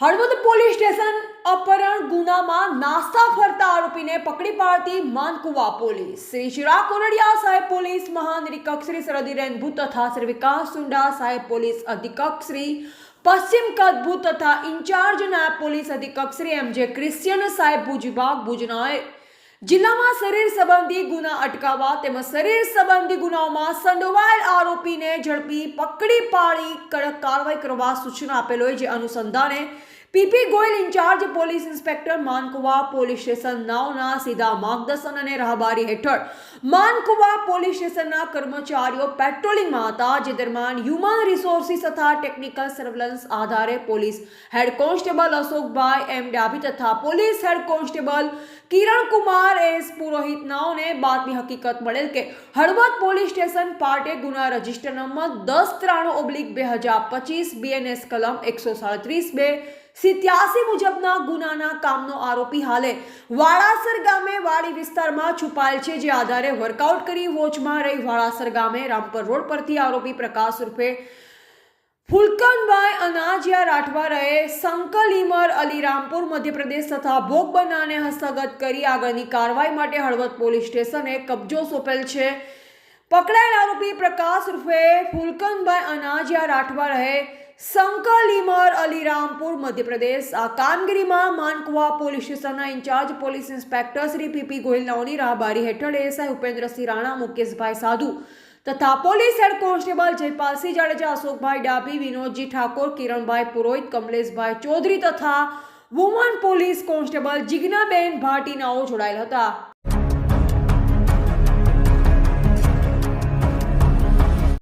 Halvad police station અપહરણ ગુનામાં નાસ્તા ફરતા આરોપીને પકડી પાડતી માનકુવા પોલીસ. શ્રી શિરા કોરડિયા સાહેબ પોલીસ મહાનિરીક્ષક શ્રી સરહદી રેન્જ ભૂત તથા શ્રી વિકાસ સુંડા સાહેબ પોલીસ અધિક્ષક શ્રી પશ્ચિમ કચ્છ ભૂત તથા ઇન્ચાર્જ નાયબ પોલીસ અધિક્ષક શ્રી એમ જે ક્રિશ્ચિયન સાહેબ ભુજ વિભાગ ભુજનાએ જિલ્લામાં શરીર સંબંધી ગુના અટકાવવા તેમજ શરીર સંબંધી ગુનાઓમાં સંડોવાયેલ આરોપીને ઝડપી પકડી પાડી કડક કાર્યવાહી કરવા સૂચના આપેલ હોય, જે અનુસંધાને PP Goyal in-charge police inspector Mankuva police station નાવના સીધા માર્ગદર્શન અને રાહબારી હેઠળ. માનકુવા પોલીસ સ્ટેશનના કર્મચારીઓ પેટ્રોલિંગમાં હતા, જે દરમિયાન હ્યુમન રિસોર્સિસ તથા ટેકનિકલ સર્વેલન્સ આધારે police head constable Ashokbhai M Dabhi તથા police head constable Kiran Kumar S Purohit નાઓને બાતમી હકીકત મળેલ કે હળવદ પોલીસ સ્ટેશન પાર્ટે ગુના રજિસ્ટર નંબર દસ ત્રાણું ઓબ્લિક બે હજાર પચીસ બીએનએસ કલમ એકસો સાડત્રીસ બે સિત્યાસી મુજબના ગુનાના કામનો આરોપી હાલે. વાળાસર ગામે વાડી વિસ્તારમાં છુપાયેલ છે, જે આધારે વર્કઆઉટ કરી વોચમાં રહી વાળાસર ગામે રામપર રોડ પરથી આરોપી પ્રકાશ રૂપે ફુલકનભાઈ અનાજિયા રાઠવા રહે અલી અલીરામપુર મધ્યપ્રદેશ તથા ભોગ બનાને હસ્તગત કરી આગળની કાર્યવાહી માટે હળવદ પોલીસ સ્ટેશને કબજો સોંપેલ છે. પકડાયેલ આરોપી પ્રકાશ રૂપે ફુલકનભાઈ અનાજિયા રાઠવા રહે સંકલીમર અલીરામપુર મધ્યપ્રદેશ. આ કામગીરીમાં માનકુવા પોલીસ સ્ટેશનના incharge police inspector Shri PP ગોહિલનાઓની રાહબારી હેઠળ એએસઆઈ ઉપેન્દ્રસિંહ રાણા, મુકેશભાઈ સાધુ તથા police head constable Jaipalsinh Jadeja, Ashokbhai Dabhi, Vinodji Thakor, Kiranbhai Purohit, Kamleshbhai Chaudhary તથા વુમન પોલીસ કોન્સ્ટેબલ જિજ્ઞાબેન ભાટીનાઓ જોડાયેલ હતા.